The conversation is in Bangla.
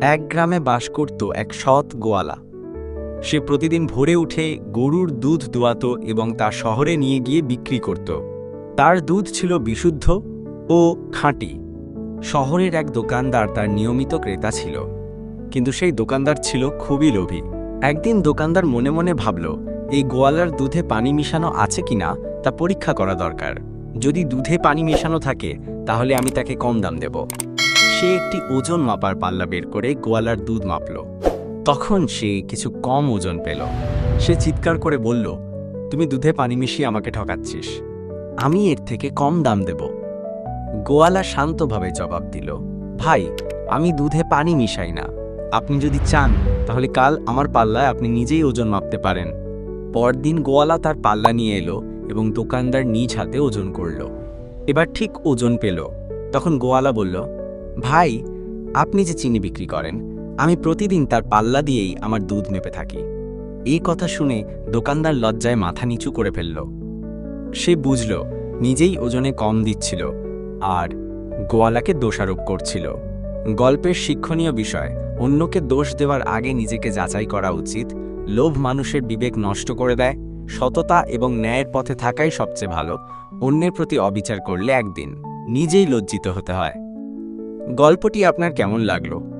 এক গ্রামে বাস করত এক সৎ গোয়ালা। সে প্রতিদিন ভোরে উঠে গরুর দুধ দোয়াতো এবং তা শহরে নিয়ে গিয়ে বিক্রি করত। তার দুধ ছিল বিশুদ্ধ ও খাঁটি। শহরের এক দোকানদার তার নিয়মিত ক্রেতা ছিল। কিন্তু সেই দোকানদার ছিল খুবই লোভী। একদিন দোকানদার মনে মনে ভাবল, এই গোয়ালার দুধে পানি মিশানো আছে কিনা তা পরীক্ষা করা দরকার। যদি দুধে পানি মেশানো থাকে, তাহলে আমি তাকে কম দাম দেব। সে একটি ওজন মাপার পাল্লা বের করে গোয়ালার দুধ মাপল। তখন সে কিছু কম ওজন পেল। সে চিৎকার করে বলল, তুমি দুধে পানি মিশিয়ে আমাকে ঠকাচ্ছিস। আমি এর থেকে কম দাম দেব। গোয়ালা শান্তভাবে জবাব দিল, ভাই, আমি দুধে পানি মিশাই না। আপনি যদি চান, তাহলে কাল আমার পাল্লায় আপনি নিজেই ওজন মাপতে পারেন। পরদিন গোয়ালা তার পাল্লা নিয়ে এলো এবং দোকানদার নিজ হাতে ওজন করল। এবার ঠিক ওজন পেল। তখন গোয়ালা বলল ভাই, আপনি যে চিনি বিক্রি করেন, আমি প্রতিদিন তার পাল্লা দিয়েই আমার দুধ মেপে থাকি। এই কথা শুনে দোকানদার লজ্জায় মাথা নিচু করে ফেলল। সে বুঝল, নিজেই ওজনে কম দিচ্ছিল আর গোয়ালাকে দোষারোপ করছিল। গল্পের শিক্ষণীয় বিষয়, অন্যকে দোষ দেওয়ার আগে নিজেকে যাচাই করা উচিত, লোভ মানুষের বিবেক নষ্ট করে দেয়, সততা এবং ন্যায়ের পথে থাকাই সবচেয়ে ভালো, অন্যের প্রতি অবিচার করলে একদিন নিজেই লজ্জিত হতে হয়। গল্পটি আপনার কেমন লাগল?